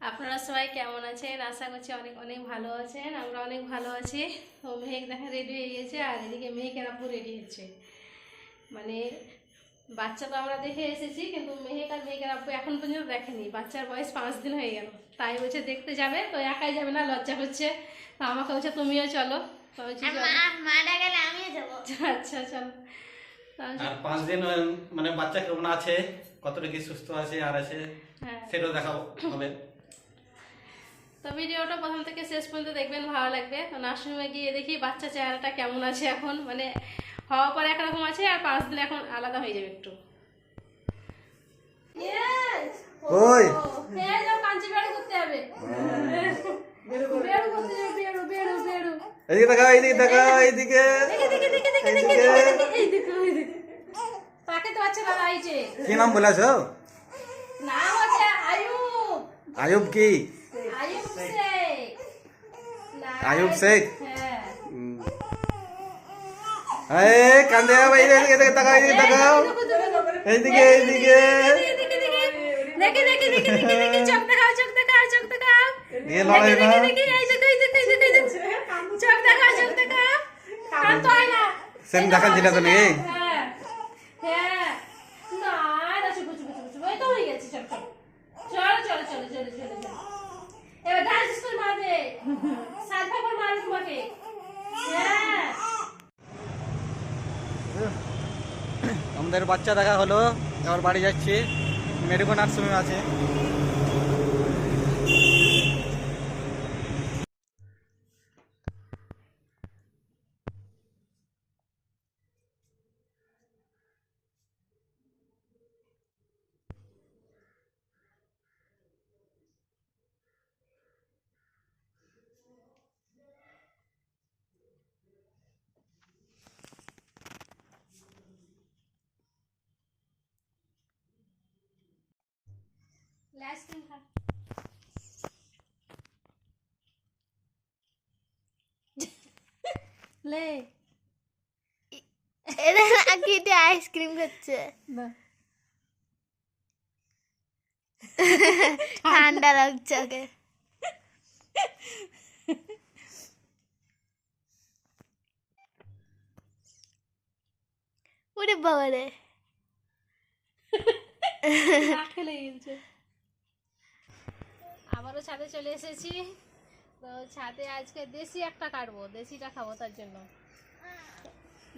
আপনারা সবাই কেমন আছেন? আশা করছি অনেক অনেক ভালো আছেন। আমরা অনেক ভালো আছি। তো মেহেক দেখা রেডি হয়ে গেছে আর এদিকে মেহেকের আপু রেডি হচ্ছে। মানে বাচ্চা তো আমরা দেখে এসেছি কিন্তু মেহেক আর মেহেকের আপু এখন পর্যন্ত দেখেনি। বাচ্চার বয়স পাঁচ দিন হয়ে গেল। তাই বলছে দেখতে যাবে তো একাই যাবে না লজ্জা করছে। তো আমাকে বলছে তুমিও চলো। মারা গেলে আমিও যাব। আচ্ছা চলো। আমি আর পাঁচ দিন মানে বাচ্চা কেমন আছে? কতটা কি সুস্থ আছে আর আছে? হ্যাঁ। সেটাও দেখা হবে। তো ভিডিওটা প্রথম থেকে শেষ পর্যন্ত দেখবেন ভালো লাগবে। তো নার্সিংহোমে গিয়ে দেখি বাচ্চা চেহারাটা কেমন আছে এখন মানে হওয়ার পর একরকম আছে আর পাঁচ দিন এখন আলাদা হয়ে যাবে একটু। ওই! এদিকে তাকাও এদিকে তাকাও এদিকে। কি নাম বলেছ? নাম আছে আয়ুব। আয়ুব কি? আয়ুব শেখ? হ্যাঁ। এই কান্দে ভাই এদিকে এদিকে তাকাও এদিকে তাকাও। এইদিকে এইদিকে দেখে দেখে দেখে দেখে দেখে চোখ দেখাও চোখ দেখাও চোখ দেখাও। এ লড়াই না দেখে দেখে এই দেখো এই দেখো এই দেখো এই দেখো। চোখ দেখাও চোখ দেখাও। কান তো হয় না। সেম দেখাচ্ছিল তো নাকি? হ্যাঁ হ্যাঁ। না না চুপ চুপ চুপ চুপ এই তো হয়ে গেছে চল চল। চলো চলো চলো চলো চলো। চলো এবার ডান্স স্কুল মারবে। হ্যাঁ। আমাদের বাচ্চা দেখা হলো এবার বাড়ি যাচ্ছি। মেডিকো নার্সিং আছে। লাস্ট দিন খা লে এটা নাকি এটা আইসক্রিম খাচ্ছে না ঠান্ডা লাগছে ওকে ওরে বাবা রে নাকে লেগে গেছে আবারও ছাদে চলে এসেছি। তো ছাদে আজকে দেশি একটা কাটবো দেশিটা খাব তার জন্য।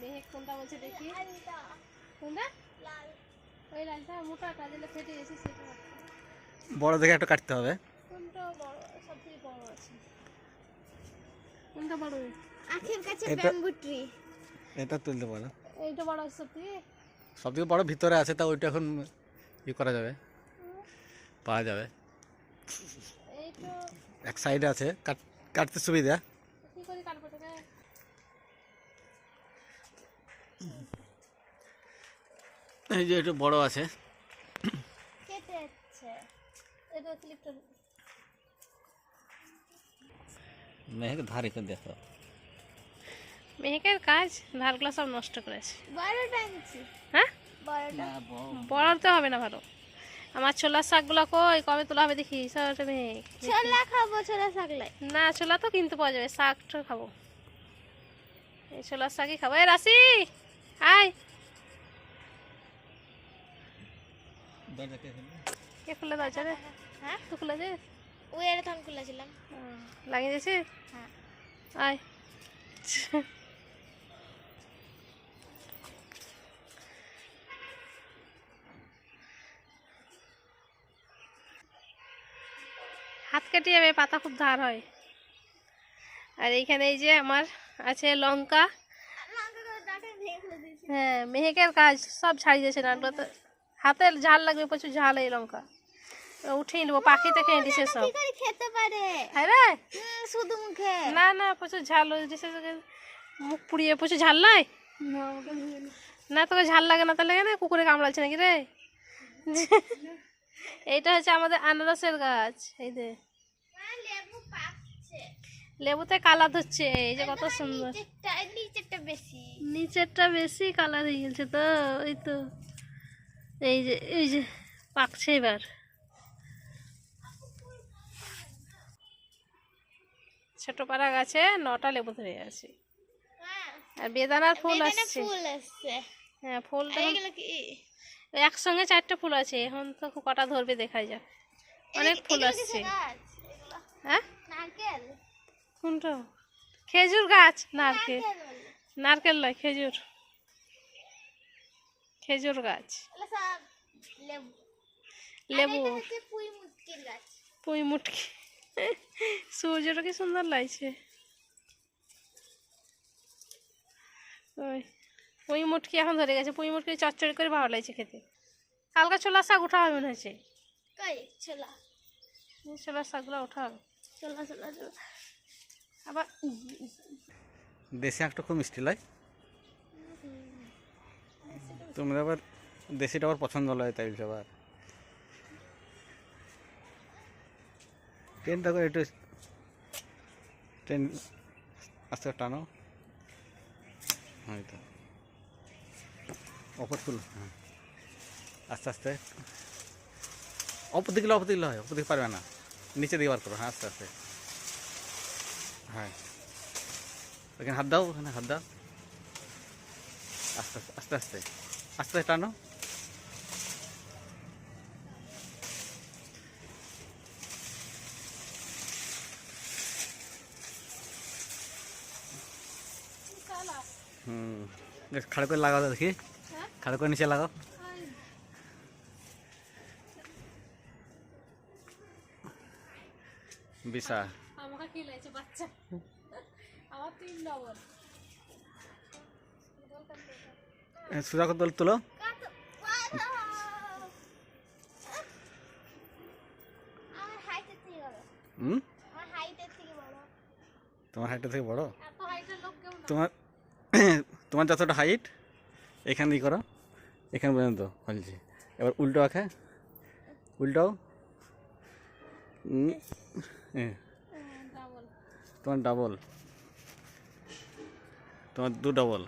মেহেক কোনটা বলছে দেখি? কোনটা? ওই লালটা মোটাটা দিলে ফেটে গেছে সেটা। বড় দেখে একটু কাটতে হবে। কোনটা বড়? সব থেকে বড় আছে। কোনটা বড়? আখের কাছে ব্যাম্বু ট্রি এটা তুলতে পারো এইটা বড় আছে সব থেকে সব থেকে বড় ভিতরে আছে তা ওইটা এখন ই করা যাবে। পাওয়া যাবে। এক সাইডে আছে। কাট কাটতে সুবিধা। এই যে একটু বড় আছে। মেহেক ধারে করে দেখো। মেহেকের কাজ ধারগুলো সব নষ্ট করেছে। হ্যাঁ? বড়। তো হবে না ভালো। আমার ছোলার শাকগুলো কই? কবে তোলা হবে দেখি? ছোলা খাব ছোলা শাকলাই না ছোলা তো কিনতে পাওয়া যাবে শাকটা খাব। এই ছোলার শাকই খাব। এই রাশি! আয়! কে খুলে দাও রে? হ্যাঁ? তুই খুলে দে। ওই এর তখন খুলেছিলাম লাগিয়ে দিয়েছি? হ্যাঁ। আয়। হাত কেটে যাবে পাতা খুব ধার হয়। আর এইখানে এই যে আমার আছে লঙ্কা। হ্যাঁ মেহেকের কাজ সব ছাড়িয়ে দিয়েছে নাটগুলো তো হাতে ঝাল লাগবে প্রচুর ঝাল এই লঙ্কা। উঠিয়ে নেব পাখিতে খেয়ে দিছে সব। খেতে পারে? হ্যাঁ রে! শুধু মুখে। না না প্রচুর ঝাল দিছে মুখ পুড়িয়ে প্রচুর ঝাল নাই? না তোকে ঝাল লাগে না তাহলে কুকুরে কামড়াচ্ছে নাকি রে? এইটা হচ্ছে আমাদের আনারসের গাছ এই যে। লেবুতে কালার ধরছে এই যে কত সুন্দর। নিচেরটা বেশি। নিচেরটা বেশি কালার হয়ে গেছে তো এই তো। এই যে এই যে পাকছে এবার। ছোট পাড়া গাছে নটা লেবু ধরে আছে। হ্যাঁ। আর বেদানার ফুল আসছে। ফুল আসছে। হ্যাঁ ফুল একসঙ্গে চারটে ফুল আছে এখন তো কটা ধরবে দেখা যাক। অনেক ফুল আসছে। হ্যাঁ? কোনটা? খেজুর গাছ নারকেল। নারকেল। নয় খেজুর। খেজুর গাছ। লেবু। পুঁই মুটকি। সূর্যটা কি সুন্দর লাগছে। ওই। পুঁই মুটকি এখন ধরে গেছে। পুঁই মুটকি চচ্চড়ি করে ভালো লাগছে খেতে। কালকে ছোলা শাক উঠা হবে মনে হচ্ছে। কই ছোলা। ছোলা শাকগুলো উঠা হবে। ছোলা ছোলা ছোলা। আবার দেশি আঁকটা খুব মিষ্টি লাগে। তোমরা আবার দেশিটা আবার পছন্দ লয় তাই আবার। ট্রেনটা করে একটু ট্রেন আস্তে করে টানো। হয়তো। অপর তুলো হ্যাঁ। আস্তে আস্তে। অপর দিকে অপর দিকে হয় অপর দিকে পারবে না। নিচে দিকে বার করো হ্যাঁ আস্তে আস্তে। হ্যাঁ। এখানে হাত দাও ওখানে হাত দাও। আস্তে আস্তে আস্তে আস্তে। আস্তে টানো। হুম। বেশ খাড়ো করে লাগাও দেখি। খাড়ো করে নিচে লাগাও বিশা আমাকে কি লাগছে বাচ্চা আমার তিন ডবল সুজা কত তুলো হাইটের থেকে বড় তোমার হাইটটা থেকে বড় তোমার তোমার যতটা হাইট এখানে দিয়ে করো এখানে পর্যন্ত, বলছি। এবার উল্টো আঁকে উল্টাও তোমার ডাবল তোমার দু ডবল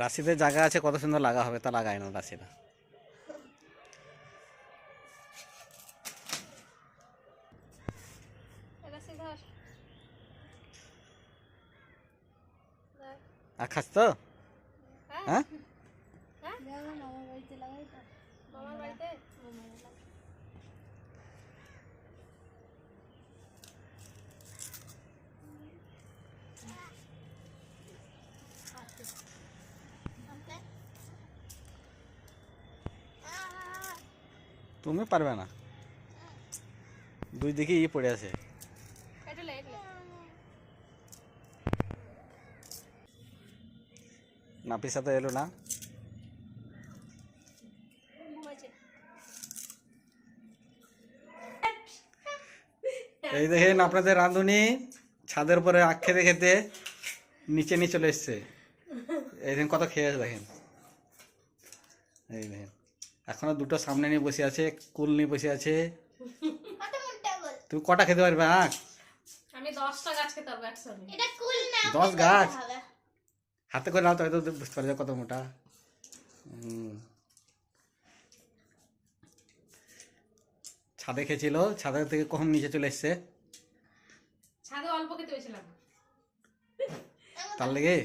রাশিতে জায়গা আছে, কত সুন্দর লাগা হবে, তা লাগায় না রাশিটা আর খাস তো? হ্যাঁ আমার বাড়িতে লাগাই তো মামার বাড়িতে তুমি পারবে না দুই দিকে ই পড়ে আছে এটা লে এটা নাপির সাথে এলো না। এই দেখেন আপনাদের রাঁধুনি ছাদের উপরে আখ খেতে খেতে নিচে নিয়ে চলে এসছে। এই দেখেন কত খেয়ে দেখেন। এই দেখেন এখনও দুটো সামনে নিয়ে বসে আছে কুল নিয়ে বসে আছে। তুমি কটা খেতে পারবে আখ? আমি দশটা গাছ খেতে পারব একসঙ্গে এটা কুল না দশ গাছ? হাতে করে নাও তো বুঝতে পারবে কত মোটা। ছাদে খেয়েছিল ছাদে থেকে কখন নিচে চলে এসছে? ছাদে অল্প খেতে পেয়েছিলাম তার লেগে?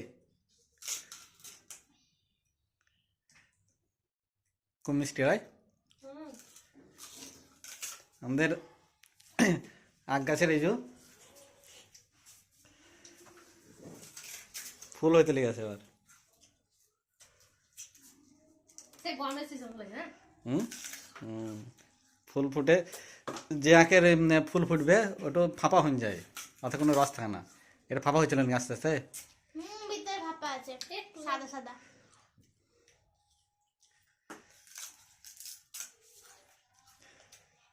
খুব মিষ্টি হয়। আমাদের আখ গাছের এই যে ফুল হইতে লেগেছে এবার। হ্যাঁ। ফুল ফুটে যে আঁকের ফুল ফুটবে ওটা ফাঁপা হয়ে যায় অত কোনো রস থাকে না। এটা ফাঁপা হয়েছিল নাকি আস্তে আস্তে? সাদা সাদা।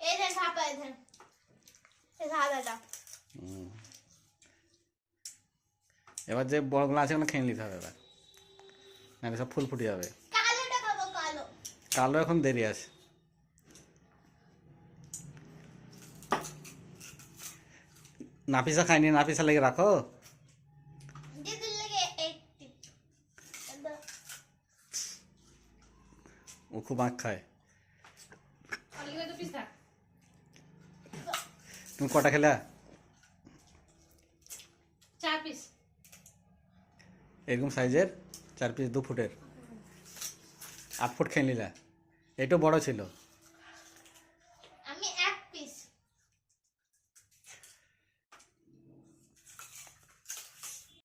এই ভাপা এই সাদাটা হুম। এবার যে বড়গুলো আছে ওগুলো খেয়ে নিতে হবে এবার। নাহলে সব ফুল ফুটে যাবে। কালোটা কালো। কালো এখন দেরি আছে। নাফিসা খাইনি নাফিসা লেগে রাখো। দিদির লেগে একটি। ও খুব আঁক খায়। তুমি কটা খেলা চার পিস এরকম সাইজের চার পিস দু ফুটের। আট ফুট খেয়ে নিলা। এটাও বড়ো ছিল।